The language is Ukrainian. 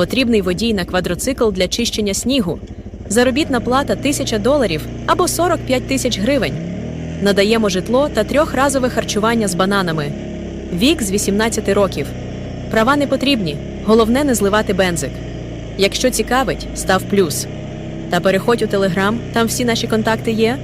Потрібний водій на квадроцикл для чищення снігу. Заробітна плата 1000 доларів або 45 тисяч гривень. Надаємо житло та трьохразове харчування з бананами. Вік з 18 років. Права не потрібні. Головне не зливати бензик. Якщо цікавить, став плюс. Та переходь у телеграм, там всі наші контакти є.